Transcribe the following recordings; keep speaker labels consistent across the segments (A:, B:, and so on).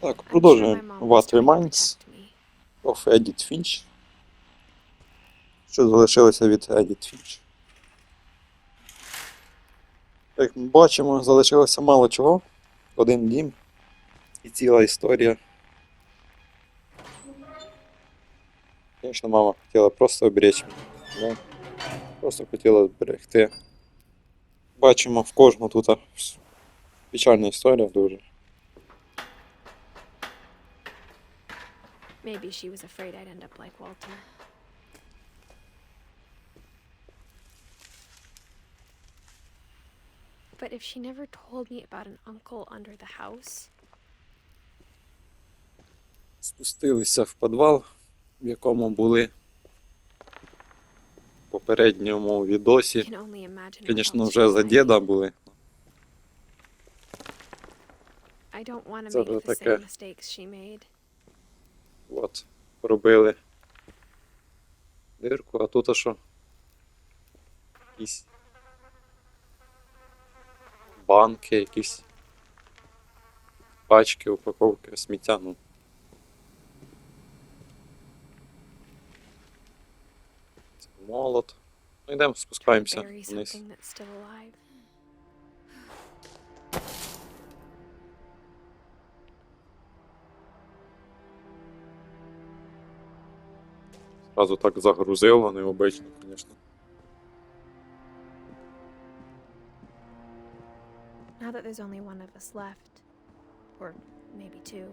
A: Так, продовжуємо. What
B: me.
A: of Edith Finch. Що залишилося від Edith Finch? Як ми бачимо, залишилося мало чого. Один дім і ціла історія. Звісно, мама хотіла просто оберечь мене. Просто хотіла зберегти. Бачимо в кожну тут печальна історія дуже.
B: Maybe she was afraid I'd end up like Walter. But if she never told me about an uncle under the house,
A: спустилися в підвал, в якому були в попередньому відосі. Звісно, вже за діда були. Це вже таке.
B: same mistakes she made.
A: От, пробили дирку, а тут а що? Якісь банки, якісь пачки, упаковки, сміття, ну. Це молот. Ну йдемо, спускаємося вниз. Зразу так загрузило, необично, звісно.
B: Now that there's only one of us left, or maybe two,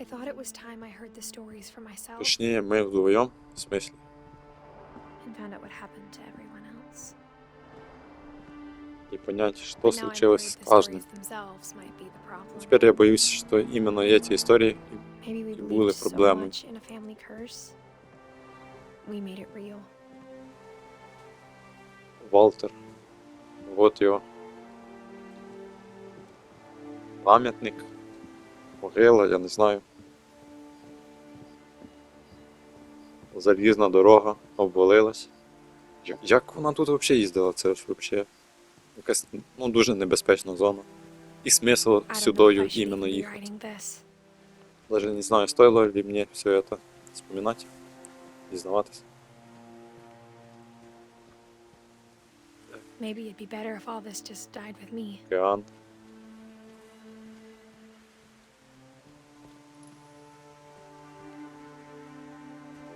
B: I thought it was time I heard the stories for myself
A: Точніше, ми вдвоєм, в смислі.
B: and found out what happened to everyone else.
A: И понять, что случилось с каждым. Теперь я боюсь, что именно эти истории
B: Maybe we
A: були
B: family curse. We made it real.
A: Валтер. Вот його. Пам'ятник. Могила, я не знаю. Залізна дорога обвалилась. Як, вона тут взагалі їздила? Це ж взагалі якась ну, дуже небезпечна зона. І смисл сюдою іменно їхати. Даже не знаю, стоило ли мне все это вспоминать, признаваться.
B: Maybe it'd be better if all this just died with me.
A: Океан.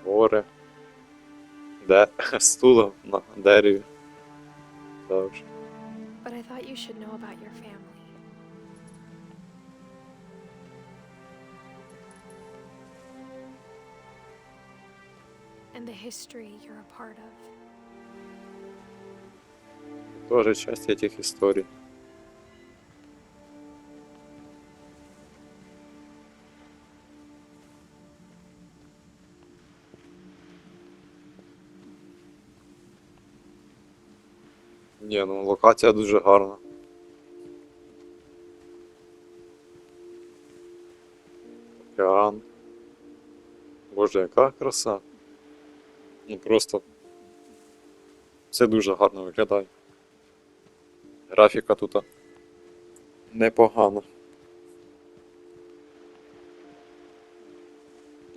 A: Гори. Де стула на дереві. Завжди.
B: But I thought you should know about your family. And the history you're a part of.
A: Тоже часть этих историй. Ні, ну локація дуже гарна. Океан. Боже, яка краса. Ну просто все дуже гарно виглядає. Графіка тут непогана.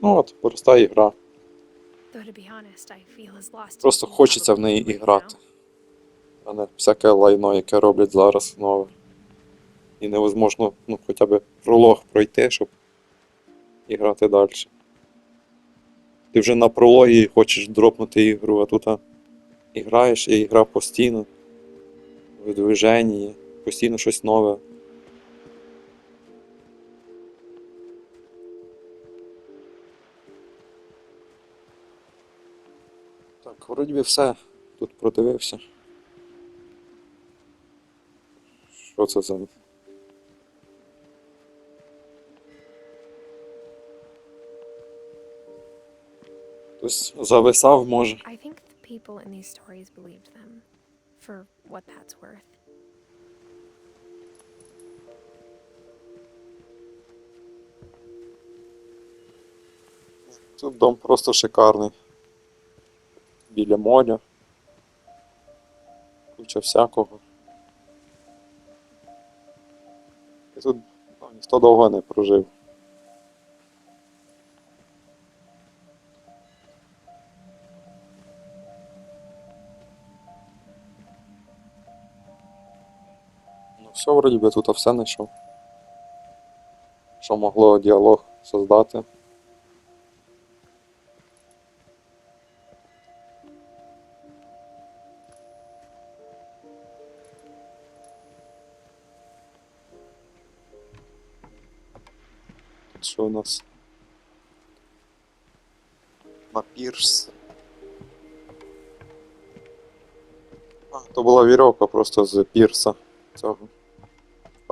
A: Ну от, проста ігра. Просто хочеться в неї і грати. А не всяке лайно, яке роблять зараз нове. І невозможно ну, хоча б пролог пройти, щоб і грати далі. Ти вже на прологі хочеш дропнути ігру, а тут і граєш, і гра постійно. В движенні, постійно щось нове. Так, вроді би все. Тут продивився. Що це за. Хтось зависав, може.
B: I think the people in these stories believed them, for what that's worth.
A: Тут дом просто шикарний. Біля моря. Куча всякого. І тут Ніхто довго не прожив. Все, вроді би тут все знайшов. Що могло діалог создати. Що у нас? Мапірс. А, то була вірьовка просто з пірса цього.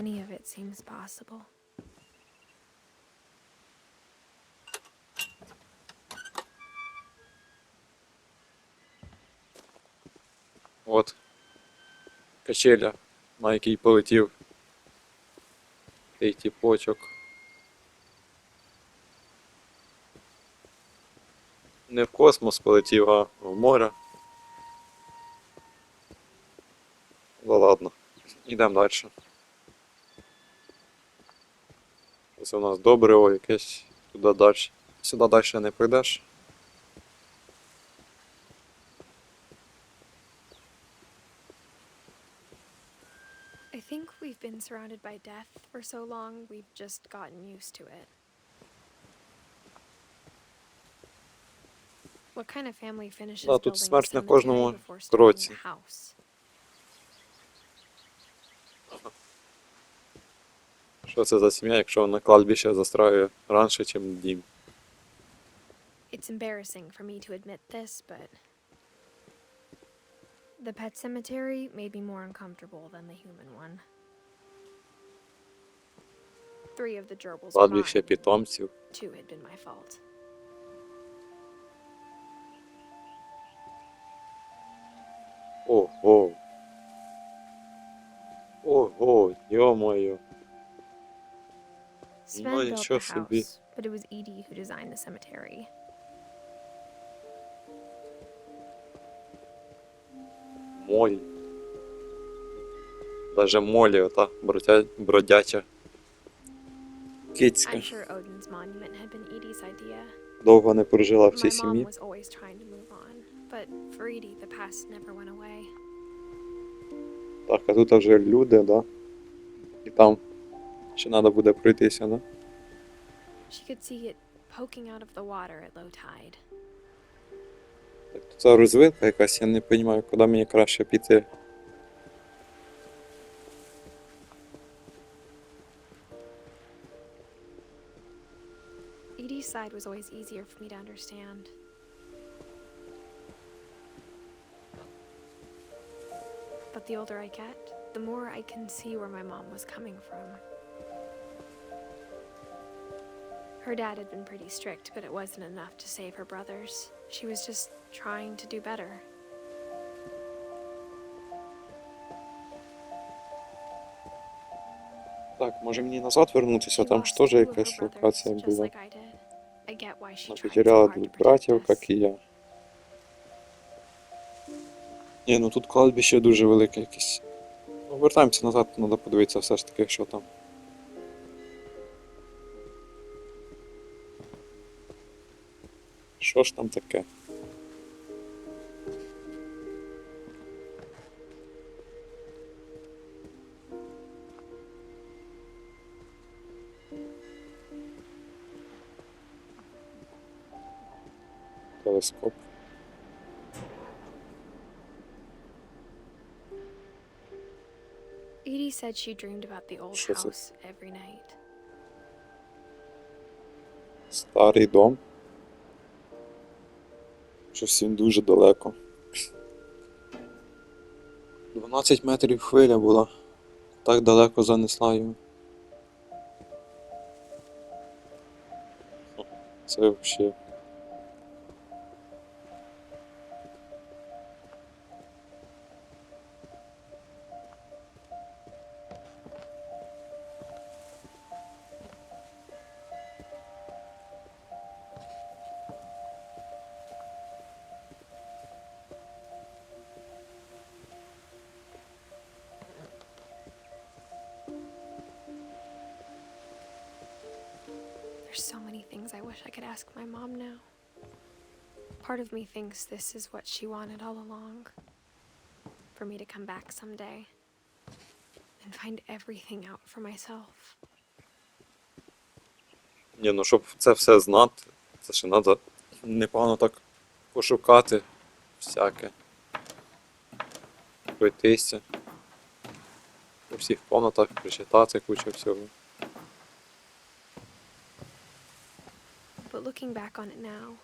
B: any of it seems possible.
A: От. Качеля, на який полетів. Цей тіпочок. Не в космос полетів, а в море. Ну ладно, йдемо далі. Це у нас добриво якесь туди далі. Сюди далі не прийдеш.
B: I think we've been surrounded by death for so long, we've just gotten used to it. What kind of family finishes
A: Да, тут смерть на кожному кроці. Що це за сім'я, якщо на кладбище застраює раніше, ніж дім?
B: It's embarrassing for me to admit this, but the pet cemetery made me more uncomfortable than the human one. Three of the gerbils were
A: Кладбище
B: mine.
A: питомців.
B: Two had been my fault.
A: Ого. Ого, йо-моє.
B: Sven
A: Ну,
B: built
A: нічого
B: the
A: собі.
B: house, but it was Edie who designed the cemetery.
A: Моль. Даже молі, ота бродя... бродяча. Кицька.
B: I'm sure Odin's monument had been Edie's idea.
A: Довго не прожила в
B: My
A: цій
B: mom
A: сім'ї.
B: was always trying to move on, but for Edie, the past never went away.
A: Так, а тут вже люди, да? І там ще треба буде пройтися, да?
B: She could see it poking out of the water at low tide.
A: Так, тут це розвилка якась, я не розумію, куди мені краще піти.
B: Edie's side was always easier for me to understand. But the older I get, the more I can see where my mom was coming from. Her dad had been pretty strict, but it wasn't enough to save her brothers. She was just trying to do better.
A: Так, може мені назад вернутися, там ж теж якась локація була. Вона потеряла двох братів, як і я. Ні, ну тут кладбище дуже велике якесь. Ну, вертаємося назад, треба подивитися все ж таки, що там. Що ж там таке? Телескоп.
B: Edie said she dreamed about the old
A: Що це?
B: house every night.
A: Старий дом. Щось всім дуже далеко. 12 метрів хвиля була. Так далеко занесла його. Це взагалі.
B: There's so many things I wish I could ask my mom now. Part of me thinks this is what she wanted all along. For me to come back someday and find everything out for myself.
A: Ні, ну щоб це все знати, це ще треба непогано так пошукати всяке. Пройтися. У всіх комнатах прочитати кучу всього.
B: looking back on it now,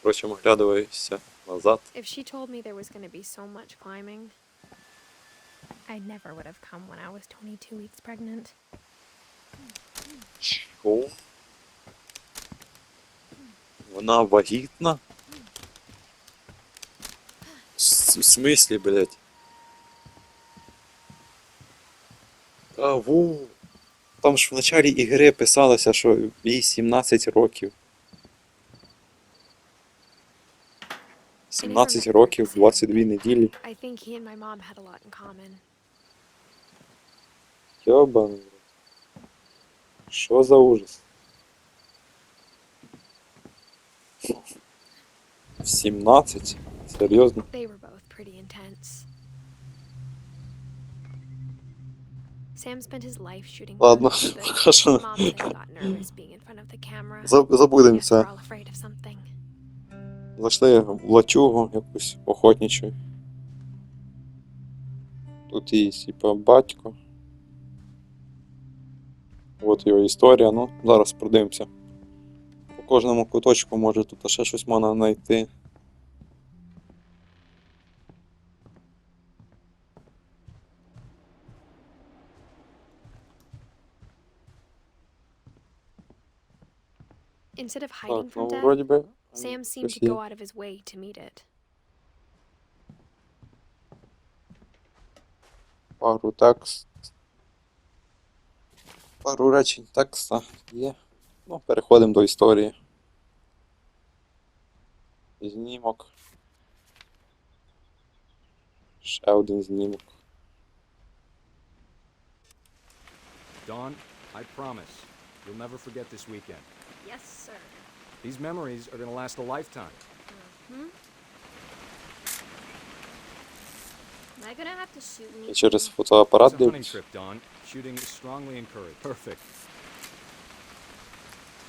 A: Впрочем, оглядаюся назад.
B: if she told me there was going to be so much climbing, I never would have come when I was 22 weeks pregnant.
A: Що? Вона вагітна? С- В смислі, блядь? Каву? Там ж в началі ігри писалося, що їй 17 років. 17 років, 22 неділі.
B: I think he and my mom had a lot in common.
A: Йобан. Що за ужас? В 17? Серйозно?
B: camera.
A: заб- забудемо це. Зайшли в лачугу якусь охотничу. Тут є, типа, батько. От його історія, ну, зараз продивимося. По кожному куточку може тут ще щось можна знайти.
B: Instead of hiding
A: Так,
B: from
A: ну
B: death,
A: вроді би.
B: Sam seemed
A: щось
B: to
A: є.
B: go out of his way to meet it.
A: Пару текст. Пару речень текста є. Ну, переходимо до історії. Знімок. Ще один знімок.
C: Dawn, I promise you'll never forget this weekend.
B: Yes, sir.
C: These memories are gonna last a lifetime.
D: Am I gonna have to shoot me?
A: І через фотоапарат
C: It's a hunting
A: дивлюсь.
C: trip, Dawn. Shooting is strongly encouraged. Perfect.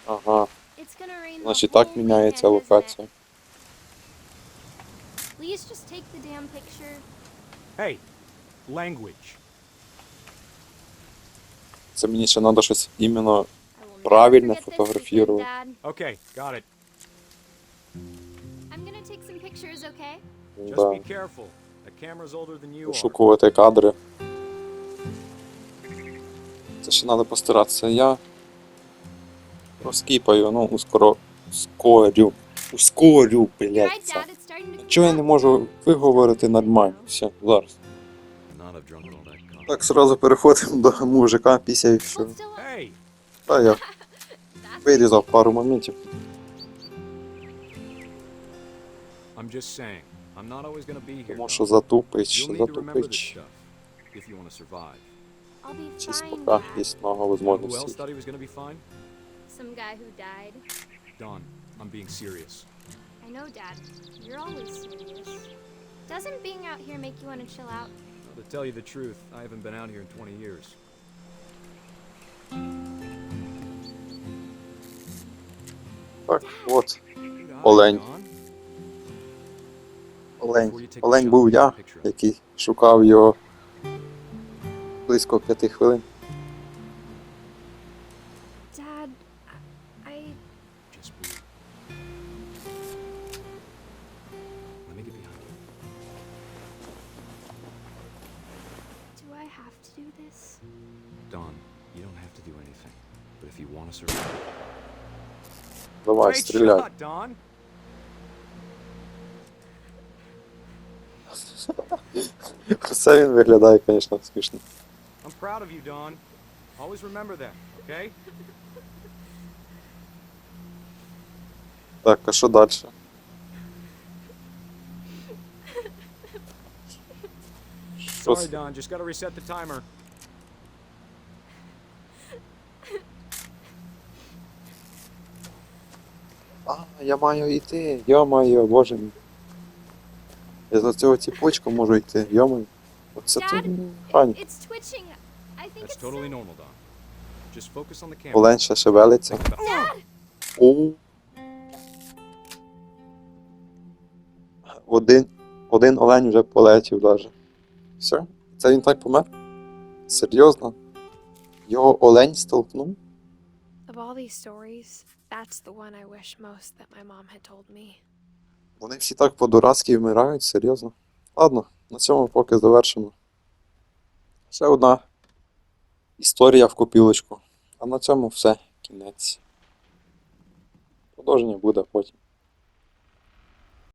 A: Ага.
D: It's gonna rain the
A: Значить
D: whole
A: так міняється
D: weekend, isn't it?
A: локація.
D: Please just take the damn picture.
C: Hey, language.
A: Це мені ще треба щось іменно. Правильно фотографировал.
C: Okay, got it.
D: I'm gonna take some pictures, okay?
C: Just be careful. The camera's older than you are.
A: кадри. Це ще треба постаратися. Я розкіпаю, ну, ускоро. Ускорю. Ускорю, блядь. Це. Чого я не можу виговорити нормально? Все, зараз. Так, сразу переходимо до мужика після і все.
D: Hold still.
C: Hey,
A: Та я вирізав пару моментів. Тому що.
D: I'll be
A: Чи спока
D: Dad.
A: много
C: fine?
D: Some guy who died.
C: Dawn, I'm being serious.
D: I know, Dad. You're always serious. Doesn't being out here make you want to chill out?
C: Well, to tell you the truth, I haven't been out here in 20 years.
A: Так, от,
C: Good eye,
A: Олень.
C: Dawn.
A: олень. Олень був я, який шукав його близько п'яти хвилин.
B: Dad, I.
C: Just breathe. Let me get behind you.
D: this?
C: Dawn, you don't have to do anything. But if you want to survive.
A: Давай, стріляй. Це він виглядає, звісно, смішно.
C: I'm proud of you, Dawn. Always remember that, okay?
A: Так, а що далі?
C: Sorry? Dawn. Just gotta reset the timer.
A: А, я маю йти, йо-моє, боже мій. Я за цього ціпочку можу йти, йо-моє. Оце
D: Dad,
A: тут
D: it-
A: Ань.
D: it's twitching. I think
C: That's
D: it's
C: totally
D: still-
C: normal, Dawn. Just focus on the camera.
A: Олень ще шевелиться. О. Один, один олень вже полетів даже. Все? Це він так помер? Серйозно? Його олень столкнув?
B: Of all these stories, that's the one I wish most that my mom had told me.
A: Вони всі так по-дурацьки вмирають, серйозно. Ладно, на цьому поки завершимо. Ще одна історія в копілочку. А на цьому все. Кінець. Продовження буде потім.